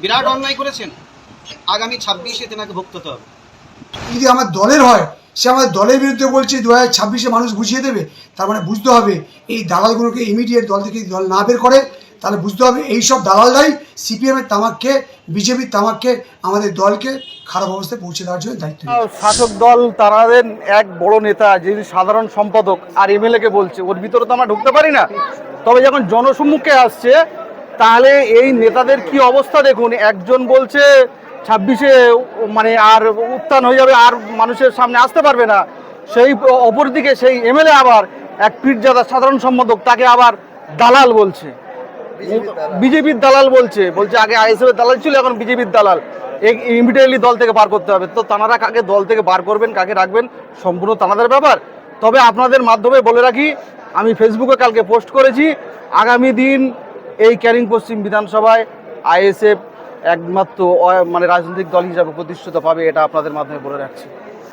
বিরাট অন্যায় করেছেন। আগামী ছাব্বিশে তেনাকে ভুক্ত হতে হবে। যদি আমার দলের হয় সে আমাদের দলের বিরুদ্ধে বলছে দু হাজার ছাব্বিশে মানুষ বুঝিয়ে দেবে তার মানে বুঝতে হবে এই দালালগুলোকে ইমিডিয়েট দল থেকে দল না বের করে তাহলে বুঝতে হবে এই সব দালালরাই সিপিএমের তামাককে বিজেপির তামাককে আমাদের দলকে খারাপ অবস্থায় পৌঁছে দেওয়ার জন্য দায়িত্ব শাসক দল তারাদের এক বড় নেতা যিনি সাধারণ সম্পাদক আর এমএলএ কে বলছে। ওর ভিতরে তো আমরা ঢুকতে পারি না। তবে যখন জনসম্মুখে আসছে তাহলে এই নেতাদের কি অবস্থা দেখুন? একজন বলছে ছাব্বিশে মানে আর উত্থান হয়ে যাবে, আর মানুষের সামনে আসতে পারবে না। সেই অপরদিকে সেই এমএলএ আবার এক পীরজাদা সাধারণ সম্পাদক, তাকে আবার দালাল বলছে। বিজেপির দালাল বলছে বলছে আগে আইএসএফ এর দালাল ছিল, এখন বিজেপির দালাল। ইমিডিয়েটলি দল থেকে বার করতে হবে। তো তানারা কাকে দল থেকে বার করবেন, কাকে রাখবেন, সম্পূর্ণ তানাদের ব্যাপার। তবে আপনাদের মাধ্যমে বলে রাখি, আমি ফেসবুকে কালকে পোস্ট করেছি, আগামী দিন এই ক্যারিং পশ্চিম বিধানসভায় আইএসএফ একমাত্র মানে রাজনৈতিক দল হিসাবে প্রতিষ্ঠিত পাবে, এটা আপনাদের মাধ্যমে বলে রাখছি।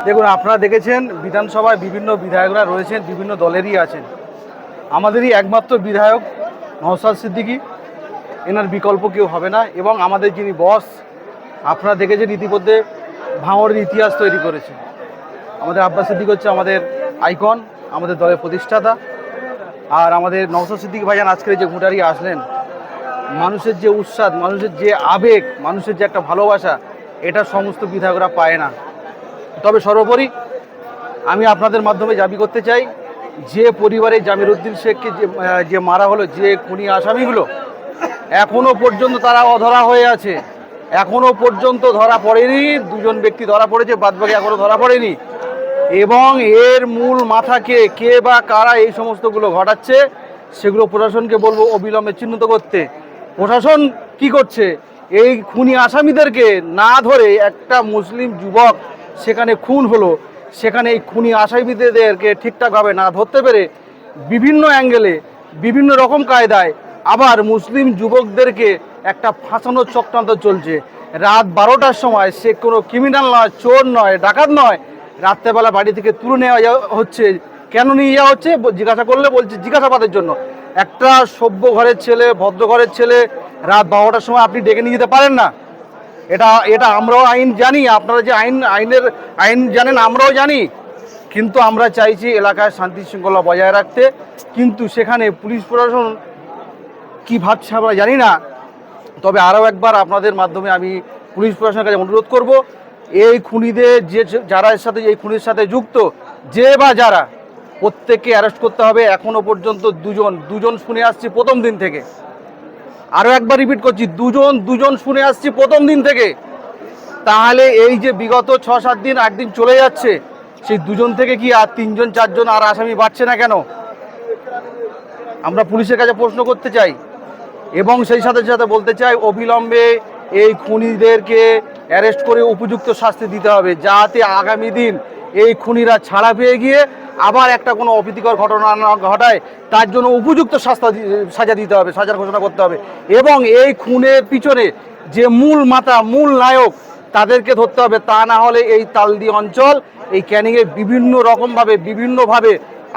দেখুন, আপনারা দেখেছেন, বিধানসভায় বিভিন্ন বিধায়করা রয়েছেন, বিভিন্ন দলেরই আছেন। আমাদেরই একমাত্র বিধায়ক নওসাদ সিদ্দিকী। এনার বিকল্প কেউ হবে না, এবং আমাদের যিনি বস, আপনারা দেখেছেন ইতিমধ্যে ভাঙড়ের ইতিহাস তৈরি করেছে আমাদের আব্বাস সিদ্দিক হচ্ছে আমাদের আইকন, আমাদের দলের প্রতিষ্ঠাতা। আর আমাদের নওসাদ সিদ্দিক ভাইজান আজকের যে ঘুটারি আসলেন, মানুষের যে উৎসাদ মানুষের যে আবেগ, মানুষের যে একটা ভালোবাসা, এটা সমস্ত বিধায়করা পায় না। তবে সর্বোপরি আমি আপনাদের মাধ্যমে দাবি করতে চাই, যে পরিবারে জামির উদ্দিন শেখকে যে যে মারা হলো, যে খুনি আসামিগুলো এখনও পর্যন্ত তারা অধরা হয়ে আছে। এখনও পর্যন্ত ধরা পড়েনি, দুজন ব্যক্তি ধরা পড়েছে, বাদবাকি এখনও ধরা পড়েনি। এবং এর মূল মাথাকে কে বা কারা এই সমস্তগুলো ঘটাচ্ছে, সেগুলো প্রশাসনকে বলব অবিলম্বে চিহ্নিত করতে। প্রশাসন কি করছে? এই খুনি আসামিদেরকে না ধরে একটা মুসলিম যুবক সেখানে খুন হলো, সেখানে এই খুনি আসামিদেরকে ঠিকঠাকভাবে না ধরতে পেরে বিভিন্ন অ্যাঙ্গেলে, বিভিন্ন রকম কায়দায় আবার মুসলিম যুবকদেরকে একটা ফাঁসানোর চক্রান্ত চলছে। রাত বারোটার সময় সে কোনো ক্রিমিনাল নয়, চোর নয়, ডাকাত নয় রাত্রেবেলা বাড়ি থেকে তুলে নেওয়া হচ্ছে, কেন নিয়ে যাওয়া হচ্ছে? জিজ্ঞাসা করলে বলছে জিজ্ঞাসাবাদের জন্য। একটা সভ্য ঘরের ছেলে, ভদ্র ঘরের ছেলে, রাত বারোটার সময় আপনি ডেকে নিয়ে যেতে পারেন না। এটা এটা আমরাও আইন জানি, আপনারা যে আইন, আইনের, আইন জানেন, আমরাও জানি। কিন্তু আমরা চাইছি এলাকায় শান্তি শৃঙ্খলা বজায় রাখতে। কিন্তু সেখানে পুলিশ প্রশাসন কি ভাবছে আমরা জানি না। তবে আরও একবার আপনাদের মাধ্যমে আমি পুলিশ প্রশাসনের কাছে অনুরোধ করব। এই খুনিদের যে যারা এর সাথে এই খুনির সাথে যুক্ত, যে বা যারা, প্রত্যেককে অ্যারেস্ট করতে হবে। এখনও পর্যন্ত দুজন দুজন শুনে আসছি প্রথম দিন থেকে। আরও একবার রিপিট করছি, দুজন দুজন শুনে আসছি প্রথম দিন থেকে। তাহলে এই যে বিগত ছ সাত দিন আট দিন চলে যাচ্ছে, সেই দুজন থেকে কি আর তিনজন, চারজন আর আসামি বাড়ছে না কেন? আমরা পুলিশের কাছে প্রশ্ন করতে চাই এবং সেই সাথে সাথে বলতে চাই, অবিলম্বে এই খুনিদেরকে অ্যারেস্ট করে উপযুক্ত শাস্তি দিতে হবে, যাতে আগামী দিন এই খুনিরা ছাড়া পেয়ে গিয়ে আবার একটা কোনো অপ্রীতিকর ঘটনা না ঘটায়, তার জন্য উপযুক্ত শাস্তা সাজা দিতে হবে, সাজার ঘোষণা করতে হবে। এবং এই খুনের পিছনে যে মূল মাতা, মূল নায়ক তাদেরকে ধরতে হবে, তা না হলে এই তালদি অঞ্চল, এই ক্যানিংয়ে বিভিন্ন রকমভাবে, বিভিন্নভাবে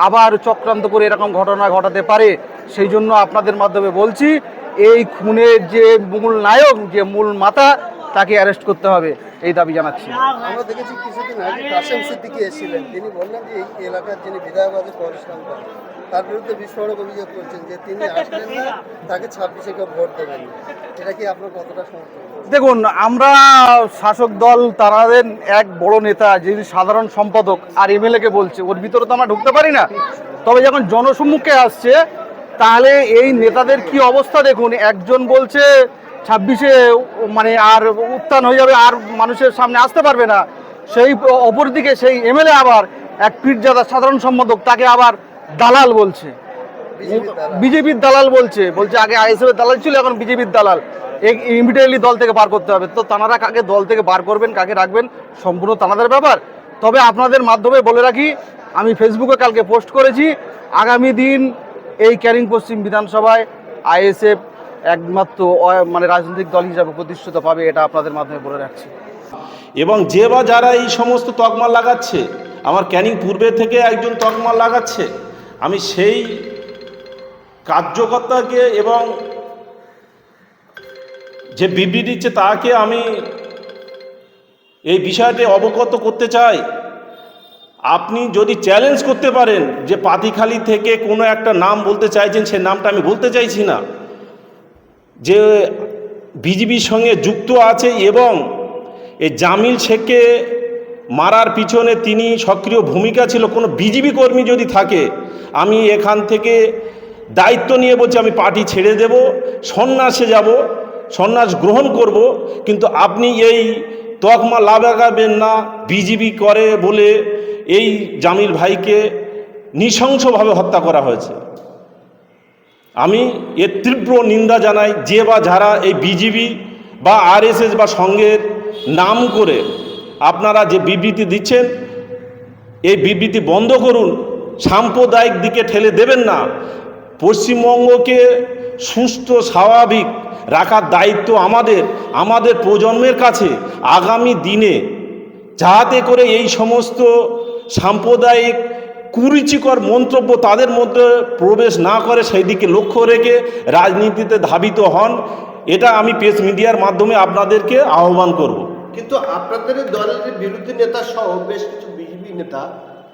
আবার চক্রান্ত করে এরকম ঘটনা ঘটাতে পারে। সেই জন্য আপনাদের মাধ্যমে বলছি, এই খুনের যে মূল নায়ক, যে মূল মাতা তাকে অ্যারেস্ট করতে হবে এই দাবি জানাচ্ছি। আমরা দেখেছি কিছুদিন আগে কাসেম সিদ্দিকি এসেছিলেন। তিনি বললেন যে এই এলাকার যিনি বিধায়ক আছে পরশুরাম তার বিরুদ্ধে বিস্ফোরক অভিযোগ করছেন যে তিনি আসলেন না তাকে ছাব্বিশে কেউ ভোট দেবেন। এটা কি আপনার কতটা সমর্থন? দেখুন আমরা শাসক দল তারাদের এক বড় নেতা যিনি সাধারণ সম্পাদক আর এমএলএ কে বলছে। ওর ভিতরে তো আমরা ঢুকতে পারি না। তবে যখন জনসম্মুখে আসছে তাহলে এই নেতাদের কি অবস্থা দেখুন? একজন বলছে ছাব্বিশে মানে আর উত্থান হয়ে যাবে, আর মানুষের সামনে আসতে পারবে না। সেই অপরদিকে সেই এমএলএ আবার এক পীরজাদা সাধারণ সম্পাদক, তাকে আবার দালাল বলছে। বিজেপির দালাল বলছে বলছে আগে আইএসএফ এর দালাল ছিল, এখন বিজেপির দালাল। ইমিডিয়েটলি দল থেকে বার করতে হবে। তো তানারা কাকে দল থেকে বার করবেন, কাকে রাখবেন, সম্পূর্ণ তানাদের ব্যাপার। তবে আপনাদের মাধ্যমে বলে রাখি, আমি ফেসবুকে কালকে পোস্ট করেছি, আগামী দিন এই ক্যারিং পশ্চিম বিধানসভায় আইএসএফ একমাত্র মানে রাজনৈতিক দল হিসাবে প্রতিষ্ঠিত পাবে, এটা আপনাদের মাধ্যমে বলে রাখছি। এবং যে বা যারা এই সমস্ত তকমা লাগাচ্ছে, আমার ক্যানিং পূর্বে থেকে একজন তকমা লাগাচ্ছে, আমি সেই কার্যকর্তাকে এবং যে বিবৃতি দিচ্ছে তাকে আমি এই বিষয়টি অবগত করতে চাই। আপনি যদি চ্যালেঞ্জ করতে পারেন যে পাতিখালি থেকে কোনো একটা নাম বলতে চাইছেন, সে নামটা আমি বলতে চাইছি না। যে বিজিবির সঙ্গে যুক্ত আছে এবং এই জামিল শেখকে মারার পিছনে তিনি সক্রিয় ভূমিকা ছিল, কোনো বিজিবি কর্মী যদি থাকে, আমি এখান থেকে দায়িত্ব নিয়ে বলছি, আমি পার্টি ছেড়ে দেব, সন্ন্যাসে যাব, সন্ন্যাস গ্রহণ করব, কিন্তু আপনি এই তকমা লাগাবেন না, বিজিবি করে বলে এই জামিল ভাইকে নৃশংসভাবে হত্যা করা হয়েছে। আমি এর তীব্র নিন্দা জানাই যে বা যারা এই বিজিবি বা আরএসএস বা সঙ্গের নাম করে আপনারা যে বিবৃতি দিচ্ছেন, এই বিবৃতি বন্ধ করুন, সাম্প্রদায়িক দিকে ঠেলে দেবেন না। পশ্চিমবঙ্গকে সুস্থ, স্বাভাবিক রাখার দায়িত্ব আমাদের আমাদের প্রজন্মের কাছে আগামী দিনে। যাহাতে করে এই সমস্ত সাম্প্রদায়িক কুরুচিকর মন্তব্য তাদের মধ্যে প্রবেশ না করে সেই দিকে লক্ষ্য রেখে রাজনীতিতে ধাবিত হন, এটা আমি প্রেস মিডিয়ার মাধ্যমে আপনাদেরকে আহ্বান করব। কিন্তু আপনাদের দলের বিরোধী নেতা সহ বেশ কিছু বিজেপি নেতা,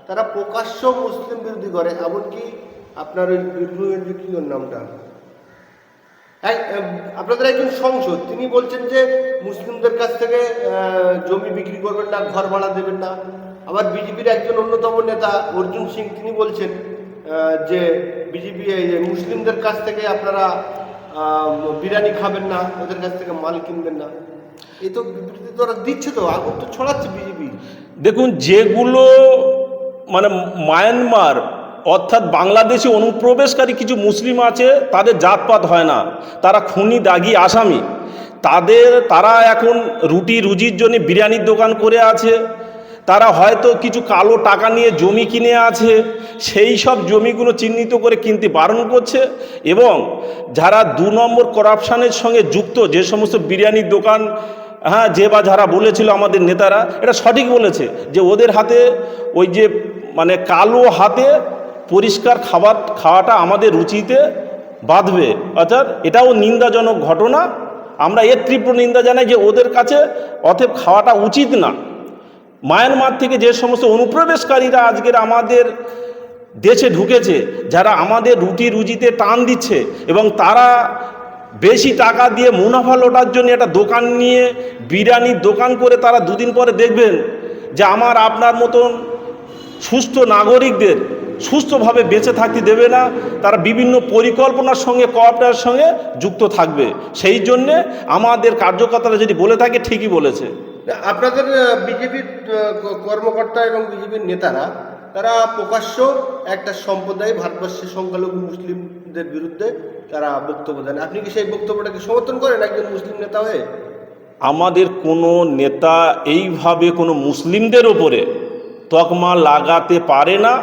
তারা প্রকাশ্য মুসলিম বিরোধী করে, এমনকি আপনার ওই কি নামটা? আপনাদের একজন সংসদ, তিনি বলছেন যে মুসলিমদের কাছ থেকে জমি বিক্রি করবেন না ঘর ভাড়া দেবেন না। আবার বিজেপির একজন অন্যতম নেতা অর্জুন সিং, তিনি বলছেন যে বিজেপি মুসলিমদের কাছ থেকে আপনারা বিরিয়ানি খাবেন না, ওদের কাছ থেকে মাল কিনবেন না। এই তো বিবৃতি তো ওরা দিচ্ছে তো, আগুন তো ছড়াচ্ছে বিজেপি। দেখুন, যেগুলো মানে মায়ানমার, অর্থাৎ বাংলাদেশে অনুপ্রবেশকারী কিছু মুসলিম আছে, তাদের জাতপাত হয় না। তারা খুনি, দাগি, আসামি। তাদের, তারা এখন রুটি রুজির জন্য বিরিয়ানির দোকান করে আছে। তারা হয়তো কিছু কালো টাকা নিয়ে জমি কিনে আছে, সেই সব জমিগুলো চিহ্নিত করে কিনতে বারণ করছে এবং যারা দু নম্বর করাপশানের সঙ্গে যুক্ত, যে সমস্ত বিরিয়ানির দোকান হ্যাঁ যে বা যারা বলেছিল আমাদের নেতারা, এটা সঠিক বলেছে যে ওদের হাতে ওই যে মানে কালো হাতে পরিষ্কার খাবার খাওয়াটা আমাদের রুচিতে বাঁধবে। অর্থাৎ এটাও নিন্দাজনক ঘটনা। আমরা এর তীব্র নিন্দা জানাই যে ওদের কাছে অতএব খাওয়াটা উচিত না। মায়ানমার থেকে যে সমস্ত অনুপ্রবেশকারীরা আজকের আমাদের দেশে ঢুকেছে, যারা আমাদের রুটি রুজিতে টান দিচ্ছে এবং তারা বেশি টাকা দিয়ে মুনাফা লোটার জন্য একটা দোকান নিয়ে বিরিয়ানির দোকান করে তারা দুদিন পরে দেখবেন যে আমার আপনার মতন সুস্থ নাগরিকদের সুস্থভাবে বেঁচে থাকতে দেবে না, তারা বিভিন্ন পরিকল্পনার সঙ্গে কোঅপারের সঙ্গে যুক্ত থাকবে। সেই জন্যে আমাদের কার্যকর্তারা যদি বলে থাকে, ঠিকই বলেছে। আপনাদের বিজেপির কর্মকর্তা এবং বিজেপির নেতারা, তারা প্রকাশ্য একটা সম্প্রদায়, ভারতবর্ষের সংখ্যালঘু মুসলিমদের বিরুদ্ধে তারা বক্তব্য দেন। আপনি কি সেই বক্তব্যটাকে সমর্থন করেন একজন মুসলিম নেতা হয়ে? আমাদের কোনো নেতা এইভাবে কোনো মুসলিমদের ওপরে তকমা লাগাতে পারে না।